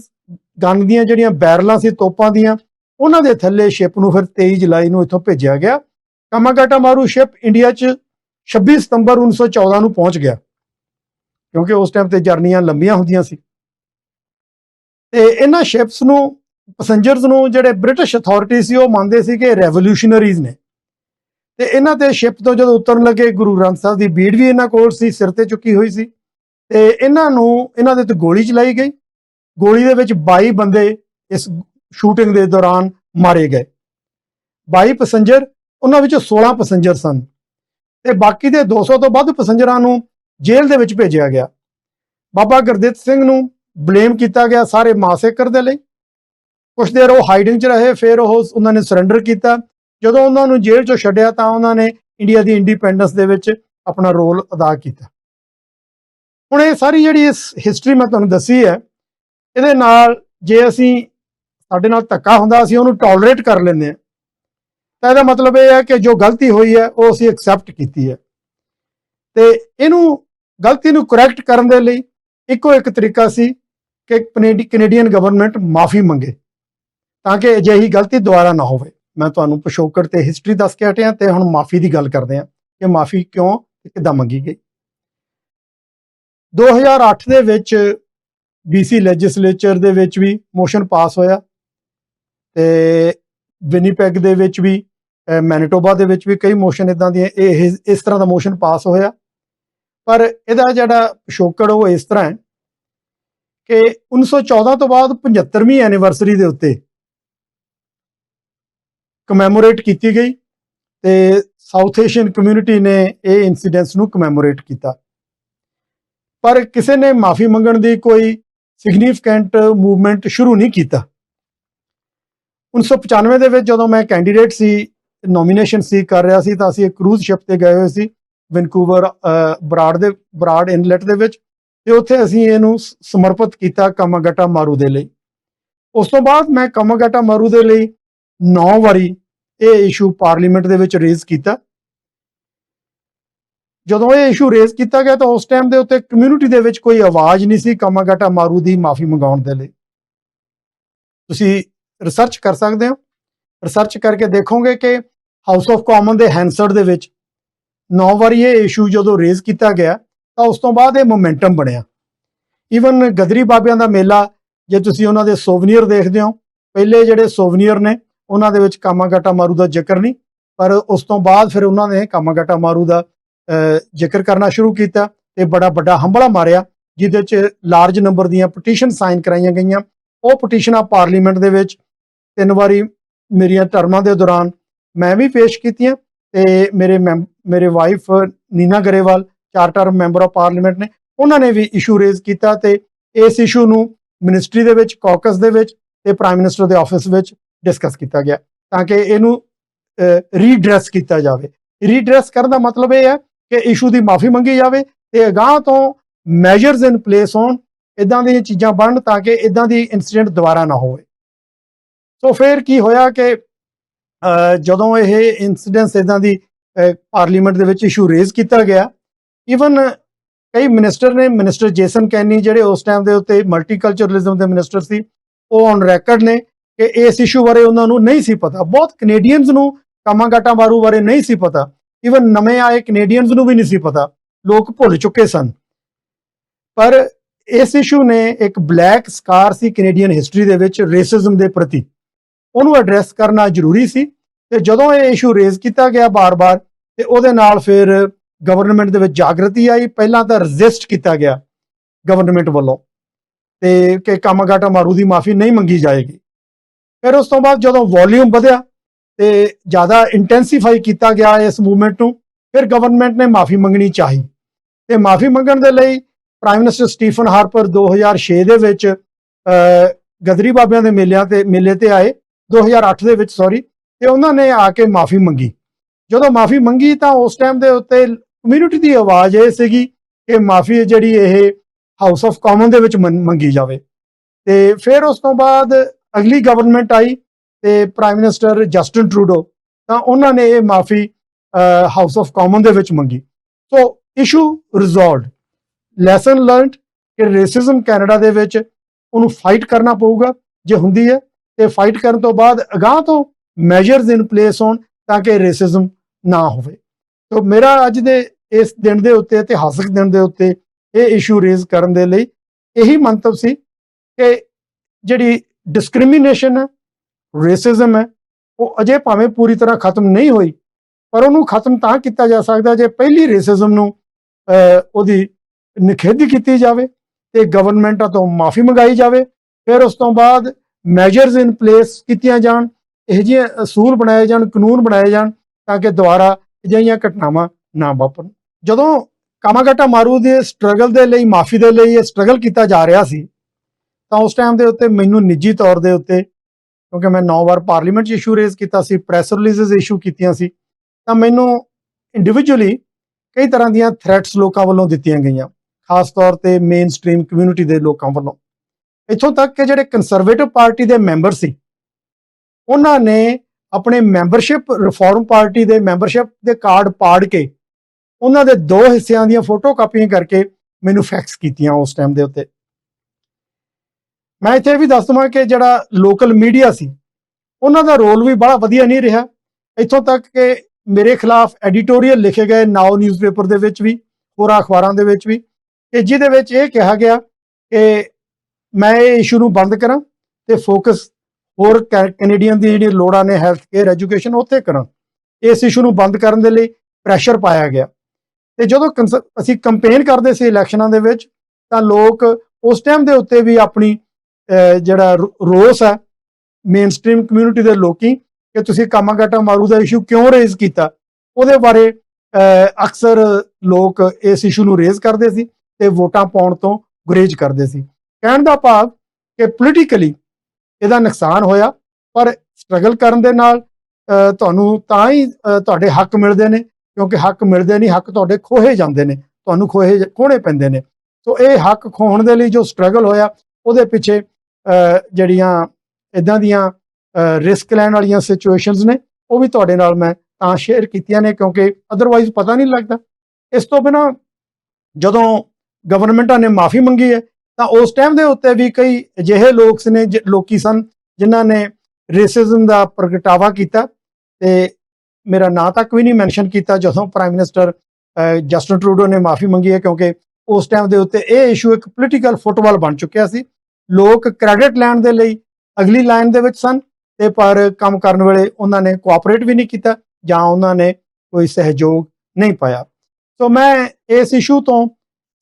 gun ਦੀਆਂ ਜਿਹੜੀਆਂ ਬੈਰਲਾਂ ਸੀ, ਤੋਪਾਂ ਦੀਆਂ, ਉਹਨਾਂ ਦੇ ਥੱਲੇ ਸ਼ਿਪ ਨੂੰ ਫਿਰ 23 ਜੁਲਾਈ ਨੂੰ ਇੱਥੋਂ ਭੇਜਿਆ ਗਿਆ। ਕਾਮਾਗਾਟਾ ਮਾਰੂ ਸ਼ਿਪ ਇੰਡੀਆ 'ਚ 26 ਸਤੰਬਰ 1914 ਨੂੰ ਪਹੁੰਚ ਗਿਆ। ਕਿਉਂਕਿ ਉਸ ਟਾਈਮ ਤੇ ਜਰਨੀਆਂ ਲੰਬੀਆਂ ਹੁੰਦੀਆਂ ਸੀ। ਤੇ ਇਹਨਾਂ ਸ਼ਿਪਸ ਨੂੰ ਪੈਸੰਜਰਸ ਨੂੰ ਜਿਹੜੇ ਬ੍ਰਿਟਿਸ਼ ਅਥਾਰਟੀ ਸੀ, ਉਹ ਮੰਨਦੇ ਸੀ ਕਿ ਰੈਵੋਲੂਸ਼ਨਰੀਜ਼ ਨੇ। ਤੇ ਇਹਨਾਂ ਤੇ ਸ਼ਿਪ ਤੋਂ ਜਦੋਂ ਉਤਰਨ ਲੱਗੇ, ਗੁਰੂ ਗ੍ਰੰਥ ਸਾਹਿਬ ਦੀ ਬੀੜ ਵੀ ਇਹਨਾਂ ਕੋਲ ਸੀ, ਸਿਰ ਤੇ ਚੁੱਕੀ ਹੋਈ ਸੀ। ਤੇ ਇਹਨਾਂ ਨੂੰ, ਇਹਨਾਂ ਦੇ ਉੱਤੇ ਗੋਲੀ ਚਲਾਈ ਗਈ। ਗੋਲੀ ਦੇ ਵਿੱਚ 22 ਬੰਦੇ ਇਸ ਸ਼ੂਟਿੰਗ ਦੇ ਦੌਰਾਨ ਮਾਰੇ ਗਏ। 22 ਪੈਸੰਜਰ ਉਹਨਾਂ ਵਿੱਚੋਂ 16 ਪੈਸੰਜਰ ਸਨ। ਤੇ ਬਾਕੀ ਦੇ 200 ਤੋਂ ਵੱਧ ਪੈਸੰਜਰਾਂ ਨੂੰ ਜੇਲ੍ਹ ਦੇ ਵਿੱਚ ਭੇਜਿਆ ਗਿਆ। ਬਾਬਾ ਗੁਰਦਿੱਤ ਸਿੰਘ ਨੂੰ ਬਲੇਮ ਕੀਤਾ ਗਿਆ ਸਾਰੇ ਮਾਸੇਕਰ ਦੇ ਲਈ। ਕੁਝ ਦੇਰ ਉਹ ਹਾਈਡਿੰਗ 'ਚ ਰਹੇ, ਫਿਰ ਉਹ ਉਹਨਾਂ ਨੇ ਸਰੈਂਡਰ ਕੀਤਾ। ਜਦੋਂ ਉਹਨਾਂ ਨੂੰ ਜੇਲ੍ਹ 'ਚੋਂ ਛੱਡਿਆ ਤਾਂ ਉਹਨਾਂ ਨੇ ਇੰਡੀਆ ਦੀ ਇੰਡੀਪੈਂਡੈਂਸ ਦੇ ਵਿੱਚ ਆਪਣਾ ਰੋਲ ਅਦਾ ਕੀਤਾ। ਹੁਣ ਇਹ ਸਾਰੀ ਜਿਹੜੀ ਇਸ ਹਿਸਟਰੀ ਮੈਂ ਤੁਹਾਨੂੰ ਦੱਸੀ ਹੈ, ਇਹਦੇ ਨਾਲ ਜੇ ਅਸੀਂ ਸਾਡੇ ਨਾਲ ਧੱਕਾ ਹੁੰਦਾ, ਅਸੀਂ ਉਹਨੂੰ ਟੋਲਰੇਟ ਕਰ ਲੈਂਦੇ ਹਾਂ। ਤਾਂ ਇਹਦਾ ਮਤਲਬ ਇਹ ਹੈ ਕਿ ਜੋ ਗਲਤੀ ਹੋਈ ਹੈ, ਉਹ ਅਸੀਂ ਐਕਸੈਪਟ ਕੀਤੀ ਹੈ। ਤੇ ਇਹਨੂੰ ਗਲਤੀ ਨੂੰ ਕਰੈਕਟ ਕਰਨ ਦੇ ਲਈ ਇੱਕੋ ਇੱਕ ਤਰੀਕਾ ਸੀ ਕਿ ਕੈਨੇਡੀ- ਕੈਨੇਡੀਅਨ ਗਵਰਨਮੈਂਟ ਮਾਫੀ ਮੰਗੇ। ਤਾਂ ਕਿ ਅਜਿਹੀ ਗਲਤੀ ਦੁਬਾਰਾ ਨਾ ਹੋਵੇ। ਮੈਂ ਤੁਹਾਨੂੰ ਪਿਛੋਕੜ ਤੇ ਹਿਸਟਰੀ ਦੱਸ ਕੇ ਹਟਿਆ ਤੇ ਹੁਣ ਮਾਫੀ ਦੀ ਗੱਲ ਕਰਦੇ ਹਾਂ ਕਿ ਮਾਫੀ ਕਿਉਂ ਤੇ ਕਿੱਦਾਂ ਮੰਗੀ ਗਈ। 2008 ਦੇ ਵਿੱਚ BC ਲੈਜਿਸਲੇਚਰ ਦੇ ਵਿੱਚ ਵੀ ਮੋਸ਼ਨ ਪਾਸ ਹੋਇਆ ਤੇ ਵਿਨੀਪੈਗ ਦੇ ਵਿੱਚ ਵੀ, ਅਹ ਮੈਨੀਟੋਬਾ ਦੇ ਵਿੱਚ ਵੀ ਕਈ ਮੋਸ਼ਨ ਇਦਾਂ ਦੀਆਂ ਇਹ, ਇਹ- ਇਸ ਤਰ੍ਹਾਂ ਦਾ ਮੋਸ਼ਨ ਪਾਸ ਹੋਇਆ। ਪਰ ਇਹਦਾ ਜਿਹੜਾ ਪਿਛੋਕੜ ਉਹ ਇਸ ਤਰ੍ਹਾਂ ਹੈ ਕਿ 1914 ਤੋਂ ਬਾਅਦ 75ਵੀਂ ਐਨੀਵਰਸਰੀ ਦੇ ਉੱਤੇ ਕਮੈਮੋਰੇਟ ਕੀਤੀ ਗਈ ਤੇ ਸਾਊਥ ਏਸ਼ੀਅਨ ਕਮਿਊਨਿਟੀ ਨੇ ਇਹ ਇਨਸੀਡੈਂਟਸ ਨੂੰ ਕਮੈਮੋਰੇਟ ਕੀਤਾ। ਪਰ ਕਿਸੇ ਨੇ ਮਾਫੀ ਮੰਗਣ ਦੀ ਕੋਈ ਸਿਗਨੀਫੀਕੈਂਟ ਮੂਵਮੈਂਟ ਸ਼ੁਰੂ ਨਹੀਂ ਕੀਤਾ। 1995 ਦੇ ਵਿੱਚ ਜਦੋਂ ਮੈਂ ਕੈਂਡੀਡੇਟ ਸੀ ਨੋਮੀਨੇਸ਼ਨ ਸੀ, ਕਰ ਰਿਹਾ ਸੀ, ਤਾਂ ਅਸੀਂ ਇੱਕ ਕਰੂਜ਼ ਸ਼ਿਪ ਤੇ ਗਏ ਹੋਏ ਸੀ ਵੈਨਕੂਵਰ ਬਰਾਡ ਦੇ ਬਰਾਡ ਇਨਲੈਟ ਦੇ ਵਿੱਚ, ਤੇ ਉੱਥੇ ਅਸੀਂ ਇਹਨੂੰ ਸਮਰਪਿਤ ਕੀਤਾ ਕਮਾਗਟਾ ਮਾਰੂ ਦੇ ਲਈ। ਉਸ ਤੋਂ ਬਾਅਦ ਮੈਂ ਕਮਾਗਟਾ ਮਾਰੂ ਦੇ ਲਈ 9 ਵਾਰੀ ਇਹ ਇਸ਼ੂ ਪਾਰਲੀਮੈਂਟ ਦੇ ਵਿੱਚ ਰੇਜ਼ ਕੀਤਾ। ਜਦੋਂ ਇਹ ਇਸ਼ੂ ਰੇਜ਼ ਕੀਤਾ ਗਿਆ ਤਾਂ ਉਸ ਟਾਈਮ ਦੇ ਉੱਤੇ ਕਮਿਊਨਿਟੀ ਦੇ ਵਿੱਚ ਕੋਈ ਆਵਾਜ਼ ਨਹੀਂ ਸੀ ਕਮਾਗਾਟਾ ਮਾਰੂ ਦੀ ਮਾਫੀ ਮੰਗਾਉਣ ਦੇ ਲਈ। ਤੁਸੀਂ ਰਿਸਰਚ ਕਰ ਸਕਦੇ ਹੋ। ਰਿਸਰਚ ਕਰਕੇ ਦੇਖੋਗੇ ਕਿ ਹਾਊਸ ਆਫ ਕਾਮਨ ਦੇ ਹੈਂਸਰਡ ਦੇ ਵਿੱਚ 9 ਵਾਰੀ ਇਹ ਇਸ਼ੂ ਜਦੋਂ ਰੇਜ਼ ਕੀਤਾ ਗਿਆ ਤਾਂ ਉਸ ਤੋਂ ਬਾਅਦ ਇਹ ਮੋਮੈਂਟਮ ਬਣਿਆ। ਈਵਨ ਗਦਰੀ ਬਾਬਿਆਂ ਦਾ ਮੇਲਾ, ਜੇ ਤੁਸੀਂ ਉਹਨਾਂ ਦੇ ਸੋਵਨੀਅਰ ਦੇਖਦੇ ਹੋ, ਪਹਿਲੇ ਜਿਹੜੇ ਸੋਵਨੀਅਰ ਨੇ ਉਹਨਾਂ ਦੇ ਵਿੱਚ ਕਾਮਾਗਾਟਾ ਮਾਰੂ ਦਾ ਜ਼ਿਕਰ ਨਹੀਂ, ਪਰ ਉਸ ਤੋਂ ਬਾਅਦ ਫਿਰ ਉਹਨਾਂ ਨੇ ਕਾਮਾਗਾਟਾ ਮਾਰੂ ਦਾ ਜ਼ਿਕਰ ਕਰਨਾ ਸ਼ੁਰੂ ਕੀਤਾ ਤੇ ਬੜਾ ਵੱਡਾ ਹੰਬਲਾ ਮਾਰਿਆ, ਜਿਹਦੇ ਚ ਲਾਰਜ ਨੰਬਰ ਦੀਆਂ ਪਟੀਸ਼ਨ ਸਾਈਨ ਕਰਾਈਆਂ ਗਈਆਂ। ਉਹ ਪਟੀਸ਼ਨਾਂ ਪਾਰਲੀਮੈਂਟ ਦੇ ਵਿੱਚ ਤਿੰਨ ਵਾਰੀ ਮੇਰੀਆਂ ਟਰਮਾਂ ਦੇ ਦੌਰਾਨ ਮੈਂ ਵੀ ਪੇਸ਼ ਕੀਤੀਆਂ ਤੇ ਮੇਰੇ ਮੈਂਬ- ਮੇਰੇ ਵਾਈਫ ਨੀਨਾ ਗਰੇਵਾਲ, ਚਾਰ ਟਰਮ ਮੈਂਬਰ ਆਫ ਪਾਰਲੀਮੈਂਟ ਨੇ, ਉਹਨਾਂ ਨੇ ਵੀ ਇਸ਼ੂ ਰੇਜ਼ ਕੀਤਾ ਤੇ ਇਸ ਇਸ਼ੂ ਨੂੰ ਮਿਨਿਸਟਰੀ ਦੇ ਵਿੱਚ ਕਾਕਸ ਦੇ ਵਿੱਚ ਤੇ ਪ੍ਰਾਈਮ ਮਿਨਿਸਟਰ ਦੇ ਆਫਿਸ ਵਿੱਚ ਡਿਸਕਸ ਕੀਤਾ ਗਿਆ ਤਾਂ ਕਿ ਇਹਨੂੰ ਰੀਡਰੈਸ ਕੀਤਾ ਜਾਵੇ। ਰੀਡਰੈਸ ਕਰਨ ਦਾ ਮਤਲਬ ਇਹ ਹੈ ਕਿ ਇਸ਼ੂ ਦੀ ਮਾਫੀ ਮੰਗੀ ਜਾਵੇ ਤੇ ਅਗਾਹ ਤੋਂ ਮੈਜਰਸ ਇਨ ਪਲੇਸ ਹੋਣ ਇਦਾਂ ਦੀਆਂ ਚੀਜ਼ਾਂ ਬਣਨ ਤਾਂ ਕਿ ਇਦਾਂ ਦੀ ਇਨਸੀਡੈਂਟ ਦੁਬਾਰਾ ਨਾ ਹੋਵੇ। ਸੋ ਫਿਰ ਕੀ ਹੋਇਆ ਕਿ ਜਦੋਂ ਇਹ ਇਨਸੀਡੈਂਟਸ ਇਦਾਂ ਦੀ ਪਾਰਲੀਮੈਂਟ ਦੇ ਵਿੱਚ ਇਸ਼ੂ ਰੇਜ਼ ਕੀਤਾ ਗਿਆ ਈਵਨ ਕਈ ਮਿਨਿਸਟਰ ਨੇ ਮਿਨਿਸਟਰ ਜੇਸਨ ਕੈਨੀ ਜਿਹੜੇ ਉਸ ਟਾਈਮ ਦੇ ਉੱਤੇ ਮਲਟੀਕਲਚਰਲਿਜ਼ਮ ਦੇ ਮਿਨਿਸਟਰ ਸੀ, ਉਹ ਔਨ ਰੈਕਰਡ ਨੇ ਕਿ ਇਸ ਇਸ਼ੂ ਬਾਰੇ ਉਹਨਾਂ ਨੂੰ ਨਹੀਂ ਸੀ ਪਤਾ। ਬਹੁਤ ਕੈਨੇਡੀਅਨਸ ਨੂੰ ਕਾਮਾਗਾਟਾ ਮਾਰੂ ਬਾਰੇ ਨਹੀਂ ਸੀ ਪਤਾ। ਈਵਨ ਨਵੇਂ ਆਏ ਕੈਨੇਡੀਅਨਸ ਨੂੰ ਵੀ ਨਹੀਂ ਸੀ ਪਤਾ। ਲੋਕ ਭੁੱਲ ਚੁੱਕੇ ਸਨ। ਪਰ ਇਸ ਇਸ਼ੂ ਨੇ ਇੱਕ ਬਲੈਕ ਸਕਾਰ ਸੀ ਕੈਨੇਡੀਅਨ ਹਿਸਟਰੀ ਦੇ ਵਿੱਚ ਰੇਸਿਜ਼ਮ ਦੇ ਪ੍ਰਤੀ। ਉਹਨੂੰ ਐਡਰੈਸ ਕਰਨਾ ਜ਼ਰੂਰੀ ਸੀ ਤੇ ਜਦੋਂ ਇਹ ਇਸ਼ੂ ਰੇਜ਼ ਕੀਤਾ ਗਿਆ ਬਾਰ-ਬਾਰ, ਤੇ ਉਹਦੇ ਨਾਲ ਫਿਰ ਗਵਰਨਮੈਂਟ ਦੇ ਵਿੱਚ ਜਾਗਰਤੀ ਆਈ। ਪਹਿਲਾਂ ਤਾਂ ਰੈਜ਼ਿਸਟ ਕੀਤਾ ਗਿਆ ਗਵਰਨਮੈਂਟ ਵੱਲੋਂ। ਤੇ ਕਿ ਕਾਮਾਗਾਟਾ ਮਾਰੂ ਦੀ ਮਾਫੀ ਨਹੀਂ ਮੰਗੀ ਜਾਏਗੀ। ਫਿਰ ਉਸ ਤੋਂ ਬਾਅਦ ਜਦੋਂ ਵੋਲਿਊਮ ਵਧਿਆ ਤੇ ਜ਼ਿਆਦਾ ਇੰਟੈਂਸੀਫਾਈ ਕੀਤਾ ਗਿਆ ਇਸ ਮੂਵਮੈਂਟ ਨੂੰ, ਫਿਰ ਗਵਰਨਮੈਂਟ ਨੇ ਮਾਫੀ ਮੰਗਣੀ ਚਾਹੀ ਤੇ ਮਾਫੀ ਮੰਗਣ ਦੇ ਲਈ ਪ੍ਰਾਈਮ ਮਿਨਿਸਟਰ ਸਟੀਫਨ ਹਾਰਪਰ 2006 ਦੇ ਵਿੱਚ ਗਦਰੀ ਬਾਬਿਆਂ ਦੇ ਮੇਲਿਆਂ ਤੇ, ਮੇਲੇ ਤੇ ਆਏ 2008 ਦੇ ਵਿੱਚ ਸੌਰੀ ਤੇ ਉਹਨਾਂ ਨੇ ਆ ਕੇ ਮਾਫੀ ਮੰਗੀ। ਜਦੋਂ ਮਾਫੀ ਮੰਗੀ ਤਾਂ ਉਸ ਟਾਈਮ ਦੇ ਉੱਤੇ ਕਮਿਊਨਿਟੀ ਦੀ ਆਵਾਜ਼ ਇਹ ਸੀਗੀ ਕਿ ਮਾਫੀ ਜਿਹੜੀ ਇਹ ਹਾਊਸ ਆਫ ਕਾਮਨ ਦੇ ਵਿੱਚ ਮੰਨ- ਮੰਗੀ ਜਾਵੇ। ਤੇ ਫਿਰ ਉਸ ਤੋਂ ਬਾਅਦ ਅਗਲੀ ਗਵਰਨਮੈਂਟ ਆਈ ਤੇ ਪ੍ਰਾਈਮ ਮਿਨਿਸਟਰ ਜਸਟਨ ਟਰੂਡੋ ਤਾਂ ਉਹਨਾਂ ਨੇ ਇਹ ਮਾਫੀ ਹਾਊਸ ਆਫ ਕਾਮਨ ਦੇ ਵਿੱਚ ਮੰਗੀ। So issue resolved lesson learned ਕਿ ਰੇਸਿਜ਼ਮ ਕੈਨੇਡਾ ਦੇ ਵਿੱਚ ਉਹਨੂੰ ਫਾਈਟ ਕਰਨਾ ਪਊਗਾ, ਜੇ ਹੁੰਦੀ ਹੈ, ਤੇ ਫਾਈਟ ਕਰਨ ਤੋਂ ਬਾਅਦ ਅਗਾਹ ਤੋਂ ਮੈਜਰਸ ਇਨ ਪਲੇਸ ਹੋਣ ਤਾਂ ਕਿ ਰੇਸਿਜ਼ਮ ਨਾ ਹੋਵੇ। ਸੋ ਮੇਰਾ ਅੱਜ ਦੇ ਇਸ ਦਿਨ ਦੇ ਉੱਤੇ, ਇਤਿਹਾਸਕ ਦਿਨ ਦੇ ਉੱਤੇ ਇਹ ਇਸ਼ੂ ਰੇਜ਼ ਕਰਨ ਦੇ ਲਈ ਇਹੀ ਮੰਤਵ ਸੀ ਕਿ ਜਿਹੜੀ ਡਿਸਕ੍ਰਿਮੀਨੇਸ਼ਨ ਹੈ ਰੇਸਿਜ਼ਮ ਹੈ, ਉਹ ਅਜੇ ਭਾਵੇਂ ਪੂਰੀ ਤਰ੍ਹਾਂ ਖਤਮ ਨਹੀਂ ਹੋਈ, ਪਰ ਉਹਨੂੰ ਖਤਮ ਤਾਂ ਕੀਤਾ ਜਾ ਸਕਦਾ ਜੇ ਪਹਿਲੀ ਰੇਸਿਜ਼ਮ ਨੂੰ ਉਹਦੀ ਨਿਖੇਧੀ ਕੀਤੀ ਜਾਵੇ ਤੇ ਗਵਰਨਮੈਂਟਾਂ ਤੋਂ ਮਾਫੀ ਮੰਗਾਈ ਜਾਵੇ, ਫਿਰ ਉਸ ਤੋਂ ਬਾਅਦ ਮੈਜਰਸ ਇਨ ਪਲੇਸ ਕੀਤੀਆਂ ਜਾਣ, ਇਹ ਜਿਹੇ ਅਸੂਲ ਬਣਾਏ ਜਾਣ, ਕਾਨੂੰਨ ਬਣਾਏ ਜਾਣ, ਤਾਂ ਕਿ ਦੁਬਾਰਾ ਅਜਿਹੀਆਂ ਘਟਨਾਵਾਂ ਨਾ ਵਾਪਰਨ। ਜਦੋਂ ਕਾਮਾਗਾਟਾ ਮਾਰੂ ਦੇ ਸਟਰਗਲ ਦੇ ਲਈ, ਮਾਫੀ ਦੇ ਲਈ ਇਹ ਸਟਰਗਲ ਕੀਤਾ ਜਾ ਰਿਹਾ ਸੀ ਤਾਂ ਉਸ ਟਾਈਮ ਦੇ ਉੱਤੇ ਮੈਨੂੰ ਨਿੱਜੀ ਤੌਰ ਦੇ ਉੱਤੇ, ਕਿਉਂਕਿ ਮੈਂ 9 ਵਾਰ ਪਾਰਲੀਮੈਂਟ 'ਚ ਇਸ਼ੂ ਰੇਜ਼ ਕੀਤਾ ਸੀ ਪ੍ਰੈਸ ਰਿਲੀਜ਼ਸ ਇਸ਼ੂ ਕੀਤੀਆਂ ਸੀ, ਤਾਂ ਮੈਨੂੰ ਇੰਡੀਵਿਜੂਅਲੀ ਕਈ ਤਰ੍ਹਾਂ ਦੀਆਂ ਥ੍ਰੈਟਸ ਲੋਕਾਂ ਵੱਲੋਂ ਦਿੱਤੀਆਂ ਗਈਆਂ, ਖਾਸ ਤੌਰ ਤੇ ਮੇਨ ਸਟ੍ਰੀਮ ਕਮਿਊਨਿਟੀ ਦੇ ਲੋਕਾਂ ਵੱਲੋਂ। ਇੱਥੋਂ ਤੱਕ ਕਿ ਜਿਹੜੇ ਕੰਸਰਵੇਟਿਵ ਪਾਰਟੀ ਦੇ ਮੈਂਬਰ ਸੀ, ਉਹਨਾਂ ਨੇ ਆਪਣੇ ਮੈਂਬਰਸ਼ਿਪ ਰਿਫਾਰਮ ਪਾਰਟੀ ਦੇ ਮੈਂਬਰਸ਼ਿਪ ਦੇ ਕਾਰਡ ਪਾੜ ਕੇ, ਉਹਨਾਂ ਦੇ ਦੋ ਹਿੱਸਿਆਂ ਦੀਆਂ ਫੋਟੋ ਕਾਪੀਆਂ ਕਰਕੇ ਮੈਨੂੰ ਫੈਕਸ ਕੀਤੀਆਂ ਉਸ ਟਾਈਮ ਦੇ ਉੱਤੇ। ਮੈਂ ਇੱਥੇ ਇਹ ਵੀ ਦੱਸ ਦਵਾਂ ਕਿ ਜਿਹੜਾ ਲੋਕਲ ਮੀਡੀਆ ਸੀ, ਉਹਨਾਂ ਦਾ ਰੋਲ ਵੀ ਬੜਾ ਵਧੀਆ ਨਹੀਂ ਰਿਹਾ। ਇੱਥੋਂ ਤੱਕ ਕਿ ਮੇਰੇ ਖਿਲਾਫ ਐਡੀਟੋਰੀਅਲ ਲਿਖੇ ਗਏ ਨਾਓ ਨਿਊਜ਼ਪੇਪਰ ਦੇ ਵਿੱਚ ਵੀ, ਹੋਰਾਂ ਅਖਬਾਰਾਂ ਦੇ ਵਿੱਚ ਵੀ। ਕਿ ਜਿਹਦੇ ਵਿੱਚ ਇਹ ਕਿਹਾ ਗਿਆ ਕਿ ਮੈਂ ਇਹ ਇਸ਼ੂ ਨੂੰ ਬੰਦ ਕਰਾਂ ਤੇ ਫੋਕਸ ਹੋਰ ਕੈ- ਕੈਨੇਡੀਅਨ ਦੀ ਜਿਹੜੀਆਂ ਲੋੜਾਂ ਨੇ ਹੈਲਥ ਕੇਅਰ ਐਜੂਕੇਸ਼ਨ ਉੱਥੇ ਕਰਾਂ। ਇਸ ਇਸ਼ੂ ਨੂੰ ਬੰਦ ਕਰਨ ਦੇ ਲਈ ਪ੍ਰੈਸ਼ਰ ਪਾਇਆ ਗਿਆ। ਤੇ ਜਦੋਂ ਕੰਸ- ਅਸੀਂ ਕੰਪੇਨ ਕਰਦੇ ਸੀ ਇਲੈਕਸ਼ਨਾਂ ਦੇ ਵਿੱਚ, ਤਾਂ ਲੋਕ ਉਸ ਟਾਈਮ ਦੇ ਉੱਤੇ ਵੀ ਆਪਣੀ ਜਿਹੜਾ ਰੋ- ਰੋਸ ਹੈ ਮੇਨ ਸਟ੍ਰੀਮ ਕਮਿਊਨਿਟੀ ਦੇ ਲੋਕੀ ਕਿ ਤੁਸੀਂ ਕਾਮਾਗਾਟਾ ਮਾਰੂ ਦਾ ਇਸ਼ੂ ਕਿਉਂ ਰੇਜ਼ ਕੀਤਾ? ਉਹਦੇ ਬਾਰੇ ਅਕਸਰ ਲੋਕ ਇਸ ਇਸ਼ੂ ਨੂੰ ਰੇਜ਼ ਕਰਦੇ ਸੀ ਤੇ ਵੋਟਾਂ ਪਾਉਣ ਤੋਂ ਗੁਰੇਜ਼ ਕਰਦੇ ਸੀ। ਕਹਿਣ ਦਾ ਭਾਵ ਕਿ ਪੋਲੀਟੀਕਲੀ ਇਹਦਾ ਨੁਕਸਾਨ ਹੋਇਆ, ਪਰ ਸਟਰਗਲ ਕਰਨ ਦੇ ਨਾਲ ਤੁਹਾਨੂੰ ਤਾਂ ਹੀ ਤੁਹਾਡੇ ਹੱਕ ਮਿਲਦੇ ਨੇ, ਕਿਉਂਕਿ ਹੱਕ ਮਿਲਦੇ ਨਹੀਂ, ਹੱਕ ਤੁਹਾਡੇ ਖੋਹੇ ਜਾਂਦੇ ਨੇ, ਤੁਹਾਨੂੰ ਖੋਹੇ ਖੋਣੇ ਪੈਂਦੇ ਨੇ। ਸੋ ਇਹ ਹੱਕ ਖੋਹਣ ਦੇ ਲਈ ਜੋ ਸਟਰਗਲ ਹੋਇਆ, ਉਹਦੇ ਪਿੱਛੇ ਜਿਹੜੀਆਂ ਇਦਾਂ ਦੀਆਂ ਰਿਸਕ ਲੈਣ ਵਾਲੀਆਂ ਸਿਚੁਏਸ਼ਨਸ ਨੇ, ਉਹ ਵੀ ਤੁਹਾਡੇ ਨਾਲ ਮੈਂ ਤਾਂ ਸ਼ੇਅਰ ਕੀਤੀਆਂ ਨੇ, ਕਿਉਂਕਿ ਅਦਰਵਾਈਜ਼ ਪਤਾ ਨਹੀਂ ਲੱਗਦਾ। ਇਸ ਤੋਂ ਬਿਨਾ ਜਦੋਂ ਗਵਰਨਮੈਂਟਾਂ ਨੇ ਮਾਫੀ ਮੰਗੀ ਹੈ, ਤਾਂ ਉਸ ਟਾਈਮ ਦੇ ਉੱਤੇ ਵੀ ਕਈ ਅਜਿਹੇ ਲੋਕਸ ਨੇ, ਜ- ਲੋਕੀ ਸਨ, ਜਿਨ੍ਹਾਂ ਨੇ ਰੇਸਿਜ਼ਮ ਦਾ ਪ੍ਰਗਟਾਵਾ ਕੀਤਾ ਤੇ ਮੇਰਾ ਨਾਂ ਤੱਕ ਵੀ ਨਹੀਂ ਮੈਂਸ਼ਨ ਕੀਤਾ ਜਦੋਂ ਪ੍ਰਾਈਮ ਮਿਨਿਸਟਰ ਜਸਟਨ ਟਰੂਡੋ ਨੇ ਮਾਫੀ ਮੰਗੀ ਹੈ, ਕਿਉਂਕਿ ਉਸ ਟਾਈਮ ਦੇ ਉੱਤੇ ਇਹ ਇਸ਼ੂ ਇੱਕ ਪੋਲੀਟੀਕਲ ਫੁੱਟਬਾਲ ਬਣ ਚੁੱਕਿਆ ਸੀ। ਲੋਕ ਕ੍ਰੈਡਿਟ ਲੈਣ ਦੇ ਲਈ ਅਗਲੀ ਲਾਈਨ ਦੇ ਵਿੱਚ ਸਨ ਤੇ ਪਰ ਕੰਮ ਕਰਨ ਵੇਲੇ ਉਹਨਾਂ ਨੇ ਕੋਆਪਰੇਟ ਵੀ ਨਹੀਂ ਕੀਤਾ ਜਾਂ ਉਹਨਾਂ ਨੇ ਕੋਈ ਸਹਿਯੋਗ ਨਹੀਂ ਪਾਇਆ। ਸੋ ਮੈਂ ਇਸ ਇਸ਼ੂ ਤੋਂ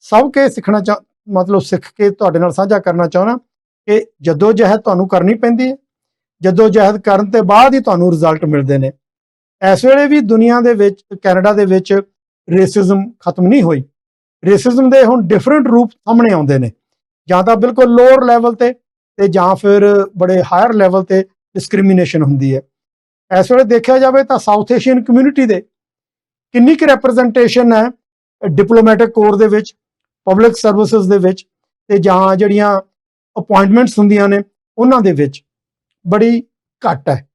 ਸਭ ਕੇ ਸਿੱਖਣਾ ਚਾਹ ਮਤਲਬ ਸਿੱਖ ਕੇ ਤੁਹਾਡੇ ਨਾਲ ਸਾਂਝਾ ਕਰਨਾ ਚਾਹੁੰਦਾ ਕਿ ਜਦੋਂ ਜਹਿਦ ਤੁਹਾਨੂੰ ਕਰਨੀ ਪੈਂਦੀ ਹੈ, ਜਦੋਂ ਜਹਿਦ ਕਰਨ ਤੇ ਬਾਅਦ ਹੀ ਤੁਹਾਨੂੰ ਰਿਜ਼ਲਟ ਮਿਲਦੇ ਨੇ। ਇਸ ਵੇਲੇ ਵੀ ਦੁਨੀਆ ਦੇ ਵਿੱਚ, ਕੈਨੇਡਾ ਦੇ ਵਿੱਚ ਰੇਸਿਜ਼ਮ ਖਤਮ ਨਹੀਂ ਹੋਈ। ਰੇਸਿਜ਼ਮ ਦੇ ਹੁਣ ਡਿਫਰੈਂਟ ਰੂਪ ਸਾਹਮਣੇ ਆਉਂਦੇ ਨੇ। ਜਾਂ ਤਾਂ ਬਿਲਕੁਲ ਲੋਅਰ ਲੈਵਲ ਤੇ ਤੇ ਜਾਂ ਫਿਰ ਬੜੇ ਹਾਇਰ ਲੈਵਲ ਤੇ ਡਿਸਕ੍ਰਿਮੀਨੇਸ਼ਨ ਹੁੰਦੀ ਹੈ। ਇਸ ਵੇਲੇ ਦੇਖਿਆ ਜਾਵੇ ਤਾਂ ਸਾਊਥ ਏਸ਼ੀਅਨ ਕਮਿਊਨਿਟੀ ਦੇ ਕਿੰਨੀ ਕੁ ਰਿਪਰੈਜ਼ੈਂਟੇਸ਼ਨ ਹੈ ਡਿਪਲੋਮੈਟਿਕ ਕੋਰ ਦੇ ਵਿੱਚ ਪਬਲਿਕ ਸਰਵਿਸਿਜ਼ ਦੇ ਵਿੱਚ ਤੇ ਜਾਂ ਜਿਹੜੀਆਂ ਅਪਾਇੰਟਮੈਂਟਸ ਹੁੰਦੀਆਂ ਨੇ ਉਹਨਾਂ ਦੇ ਵਿੱਚ ਬੜੀ ਘੱਟ ਹੈ।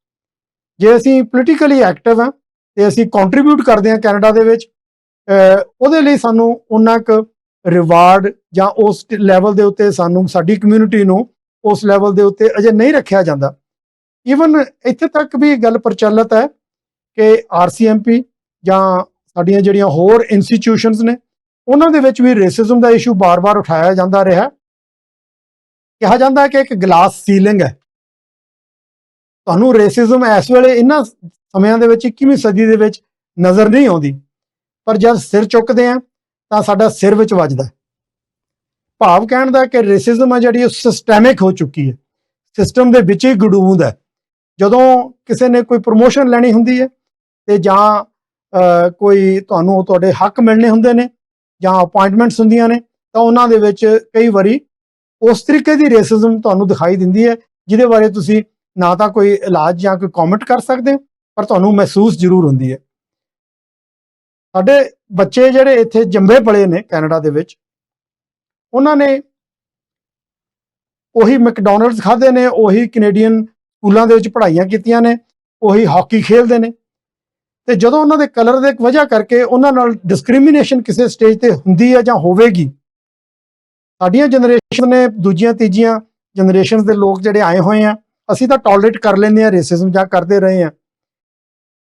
ਜੇ ਅਸੀਂ ਪੋਲੀਟੀਕਲੀ ਐਕਟਿਵ ਹਾਂ ਤੇ ਅਸੀਂ ਕੰਟਰੀਬਿਊਟ ਕਰਦੇ ਹਾਂ ਕੈਨੇਡਾ ਦੇ ਵਿੱਚ ਉਹਦੇ ਲਈ ਸਾਨੂੰ ਉਹਨਾਂ ਕੁ ਰਿਵਾਰਡ ਜਾਂ ਉਸ ਲੈਵਲ ਦੇ ਉੱਤੇ ਸਾਨੂੰ, ਸਾਡੀ ਕਮਿਊਨਿਟੀ ਨੂੰ ਉਸ ਲੈਵਲ ਦੇ ਉੱਤੇ ਅਜੇ ਨਹੀਂ ਰੱਖਿਆ ਜਾਂਦਾ। ਈਵਨ ਇੱਥੇ ਤੱਕ ਵੀ ਗੱਲ ਪ੍ਰਚਲਿਤ ਹੈ ਕਿ ਆਰਸੀਐਮਪੀ ਜਾਂ ਸਾਡੀਆਂ ਜਿਹੜੀਆਂ ਹੋਰ ਇੰਸਟੀਟਿਊਸ਼ਨਸ ਨੇ, ਉਹਨਾਂ ਦੇ ਵਿੱਚ ਵੀ ਰੇਸਿਜ਼ਮ ਦਾ ਇਸ਼ੂ ਬਾਰ-ਬਾਰ ਉਠਾਇਆ ਜਾਂਦਾ ਰਿਹਾ। ਕਿਹਾ ਜਾਂਦਾ ਹੈ ਕਿ ਇੱਕ ਗਲਾਸ ਸੀਲਿੰਗ ਹੈ। ਤੁਹਾਨੂੰ ਰੇਸਿਜ਼ਮ ਇਸ ਵੇਲੇ ਇਹਨਾਂ ਸਮਿਆਂ ਦੇ ਵਿੱਚ 21ਵੀਂ ਸਦੀ ਦੇ ਵਿੱਚ ਨਜ਼ਰ ਨਹੀਂ ਆਉਂਦੀ। ਪਰ ਜਦ ਸਿਰ ਚੁੱਕਦੇ ਆ, ਤਾਂ ਸਾਡਾ ਸਿਰ ਵਿੱਚ ਵੱਜਦਾ ਭਾਵ ਕਹਿਣ ਦਾ ਕਿ ਰੇਸਿਜ਼ਮ ਆ ਜਿਹੜੀ ਉਹ ਸਿਸਟੈਮਿਕ ਹੋ ਚੁੱਕੀ ਹੈ। ਸਿਸਟਮ ਦੇ ਵਿੱਚ ਹੀ ਗੜੂੰਦ ਹੈ। ਜਦੋਂ ਕਿਸੇ ਨੇ ਕੋਈ ਪ੍ਰੋਮੋਸ਼ਨ ਲੈਣੀ ਹੁੰਦੀ ਹੈ ਤੇ ਜਾਂ ਕੋਈ ਤੁਹਾਨੂੰ ਤੁਹਾਡੇ ਹੱਕ ਮਿਲਣੇ ਹੁੰਦੇ ਨੇ ਜਾਂ ਅਪਾਇੰਟਮੈਂਟਸ ਹੁੰਦੀਆਂ ਨੇ, ਤਾਂ ਉਹਨਾਂ ਦੇ ਵਿੱਚ ਕਈ ਵਾਰੀ ਉਸ ਤਰੀਕੇ ਦੀ ਰੇਸਿਜ਼ਮ ਤੁਹਾਨੂੰ ਦਿਖਾਈ ਦਿੰਦੀ ਹੈ, ਜਿਹਦੇ ਬਾਰੇ ਤੁਸੀਂ ਨਾ ਤਾਂ ਕੋਈ ਇਲਾਜ ਜਾਂ ਕੋਈ ਕਮੈਂਟ ਕਰ ਸਕਦੇ ਹੋ, ਪਰ ਤੁਹਾਨੂੰ ਮਹਿਸੂਸ ਜ਼ਰੂਰ ਹੁੰਦੀ ਹੈ। ਸਾਡੇ ਬੱਚੇ ਜਿਹੜੇ ਇੱਥੇ ਜੰਮੇ ਪਲੇ ਨੇ ਕੈਨੇਡਾ ਦੇ ਵਿੱਚ ਉਹਨਾਂ ਨੇ ਉਹੀ ਮੈਕਡੋਨਲਡਸ ਖਾਦੇ ਨੇ, ਉਹੀ ਕੈਨੇਡੀਅਨ ਸਕੂਲਾਂ ਦੇ ਵਿੱਚ ਪੜ੍ਹਾਈਆਂ ਕੀਤੀਆਂ ਨੇ, ਉਹੀ ਹਾਕੀ ਖੇਡਦੇ ਨੇ। ਤੇ ਜਦੋਂ ਉਹਨਾਂ ਦੇ ਕਲਰ ਦੇ ਵਜ੍ਹਾ ਕਰਕੇ ਉਹਨਾਂ ਨਾਲ ਡਿਸਕ੍ਰਿਮੀਨੇਸ਼ਨ ਕਿਸੇ ਸਟੇਜ ਤੇ ਹੁੰਦੀ ਹੈ ਜਾਂ ਹੋਵੇਗੀ, ਸਾਡੀਆਂ ਜਨਰੇਸ਼ਨ ਨੇ ਦੂਜੀਆਂ, ਤੀਜੀਆਂ ਜਨਰੇਸ਼ਨਸ ਦੇ ਲੋਕ ਜਿਹੜੇ ਆਏ ਹੋਏ ਆ, ਅਸੀਂ ਤਾਂ ਟੋਲਰੇਟ ਕਰ ਲੈਂਦੇ ਆ ਰੇਸਿਜ਼ਮ ਜਾਂ ਕਰਦੇ ਰਹੇ ਆ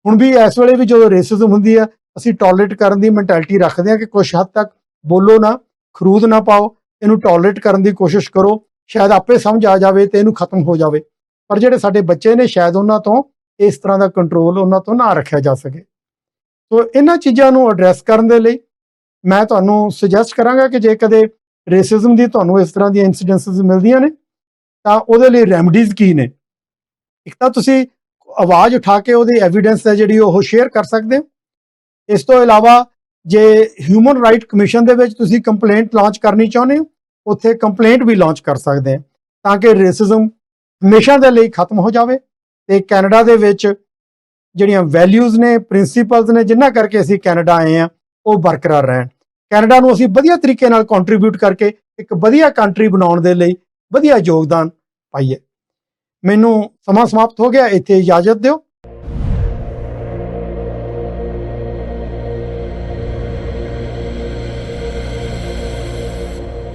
ਹੁਣ ਵੀ ਇਸ ਵੇਲੇ ਵੀ ਜਦੋਂ ਰੇਸਿਜ਼ਮ ਹੁੰਦੀ ਆ ਅਸੀਂ ਟੋਲਰੇਟ ਕਰਨ ਦੀ ਮੈਂਟੈਲਿਟੀ ਰੱਖਦੇ ਆ ਕਿ ਕੁਝ ਹੱਦ ਤੱਕ ਬੋਲੋ ਨਾ ਖਰੂਦ ਨਾ ਪਾਓ, ਇਹਨੂੰ ਟੋਲਰੇਟ ਕਰਨ ਦੀ ਕੋਸ਼ਿਸ਼ ਕਰੋ, ਸ਼ਾਇਦ ਆਪੇ ਸਮਝ ਆ ਜਾਵੇ ਤੇ ਇਹਨੂੰ ਖਤਮ ਹੋ ਜਾਵੇ। ਪਰ ਜਿਹੜੇ ਸਾਡੇ ਬੱਚੇ ਨੇ, ਸ਼ਾਇਦ ਉਹਨਾਂ ਤੋਂ ਇਸ ਤਰ੍ਹਾਂ ਦਾ ਕੰਟਰੋਲ ਉਹਨਾਂ ਤੋਂ ਨਾ ਰੱਖਿਆ ਜਾ ਸਕੇ। ਸੋ ਇਹਨਾਂ ਚੀਜ਼ਾਂ ਨੂੰ ਐਡਰੈਸ ਕਰਨ ਦੇ ਲਈ ਮੈਂ ਤੁਹਾਨੂੰ ਸੁਜੈਸਟ ਕਰਾਂਗਾ ਕਿ ਜੇ ਕਦੇ ਰੇਸਿਜ਼ਮ ਦੀ ਤੁਹਾਨੂੰ ਇਸ ਤਰ੍ਹਾਂ ਦੀਆਂ ਇਨਸੀਡੈਂਸਸ ਮਿਲਦੀਆਂ ਨੇ, ਤਾਂ ਉਹਦੇ ਲਈ ਰੈਮਡੀਜ਼ ਕੀ ਨੇ? ਇੱਕ ਤਾਂ ਤੁਸੀਂ ਆਵਾਜ਼ ਉਠਾ ਕੇ ਉਹਦੀ ਐਵੀਡੈਂਸ ਹੈ ਜਿਹੜੀ ਉਹ ਸ਼ੇਅਰ ਕਰ ਸਕਦੇ ਹੋ। ਇਸ ਤੋਂ ਇਲਾਵਾ ਜੇ ਹਿਊਮਨ ਰਾਈਟ ਕਮਿਸ਼ਨ ਦੇ ਵਿੱਚ ਤੁਸੀਂ ਕੰਪਲੇਂਟ ਲਾਂਚ ਕਰਨੀ ਚਾਹੁੰਦੇ ਹੋ, ਉੱਥੇ ਕੰਪਲੇਂਟ ਵੀ ਲਾਂਚ ਕਰ ਸਕਦੇ ਆ, ਤਾਂ ਕਿ ਰੇਸਿਜ਼ਮ ਹਮੇਸ਼ਾ ਦੇ ਲਈ ਖਤਮ ਹੋ ਜਾਵੇ ਤੇ ਕੈਨੇਡਾ ਦੇ ਵਿੱਚ ਜਿਹੜੀਆਂ ਵੈਲਿਊਜ਼ ਨੇ ਪ੍ਰਿੰਸੀਪਲਸ ਨੇ ਜਿਨ੍ਹਾਂ ਕਰਕੇ ਅਸੀਂ ਕੈਨੇਡਾ ਆਏ ਆ ਉਹ ਬਰਕਰਾਰ ਰਹਿਣ। ਕੈਨੇਡਾ ਨੂੰ ਅਸੀਂ ਵਧੀਆ ਤਰੀਕੇ ਨਾਲ ਕੰਟਰੀਬਿਊਟ ਕਰਕੇ ਇੱਕ ਵਧੀਆ ਕੰਟਰੀ ਬਣਾਉਣ ਦੇ ਲਈ ਵਧੀਆ ਯੋਗਦਾਨ ਪਾਈਏ। ਮੈਨੂੰ ਸਮਾਂ ਸਮਾਪਤ ਹੋ ਗਿਆ, ਇੱਥੇ ਇਜਾਜ਼ਤ ਦਿਓ।